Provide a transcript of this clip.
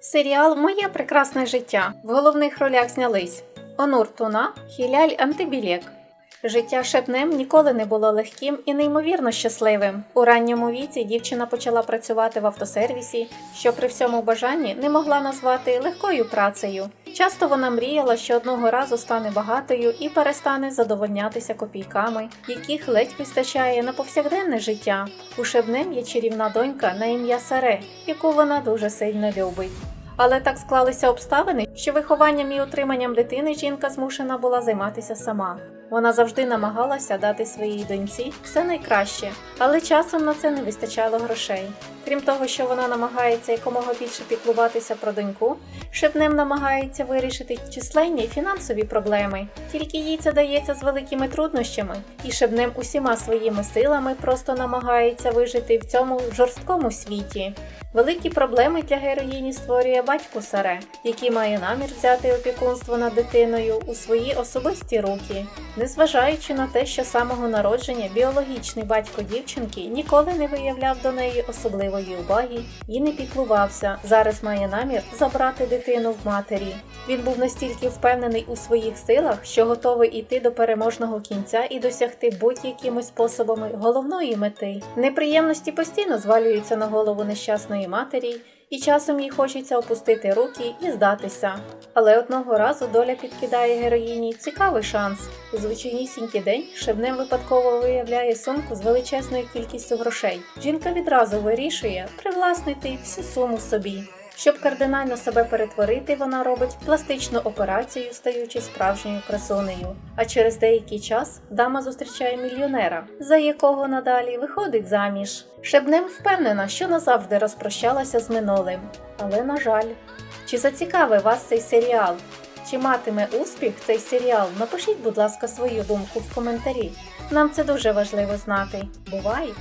Серіал Моє прекрасне життя. В головних ролях знялись Онур Туна, Хіляль Антибілєк. Життя Шепнем ніколи не було легким і неймовірно щасливим. У ранньому віці дівчина почала працювати в автосервісі, що при всьому бажанні не могла назвати легкою працею. Часто вона мріяла, що одного разу стане багатою і перестане задовольнятися копійками, яких ледь вистачає на повсякденне життя. У Шебнем є чарівна донька на ім'я Саре, яку вона дуже сильно любить. Але так склалися обставини, що вихованням і утриманням дитини жінка змушена була займатися сама. Вона завжди намагалася дати своїй доньці все найкраще, але часом на це не вистачало грошей. Крім того, що вона намагається якомога більше піклуватися про доньку, Шепнем намагається вирішити численні фінансові проблеми. Тільки їй це дається з великими труднощами, і Шепнем усіма своїми силами просто намагається вижити в цьому жорсткому світі. Великі проблеми для героїні створює батько Саре, який має намір взяти опікунство над дитиною у свої особисті руки. Незважаючи на те, що самого народження біологічний батько дівчинки ніколи не виявляв до неї особливої уваги і не піклувався, зараз має намір забрати дитину в матері. Він був настільки впевнений у своїх силах, що готовий іти до переможного кінця і досягти будь-якими способами головної мети. Неприємності постійно звалюються на голову нещасної матері, і часом їй хочеться опустити руки і здатися. Але одного разу доля підкидає героїні цікавий шанс. У звичайнісінький день Шебнем випадково виявляє сумку з величезною кількістю грошей. Жінка відразу вирішує привласнити всю суму собі. Щоб кардинально себе перетворити, вона робить пластичну операцію, стаючи справжньою красунею. А через деякий час дама зустрічає мільйонера, за якого надалі виходить заміж. Шебнем впевнена, що назавжди розпрощалася з минулим. Але на жаль, чи зацікавив вас цей серіал? Чи матиме успіх цей серіал? Напишіть, будь ласка, свою думку в коментарі. Нам це дуже важливо знати. Бувай!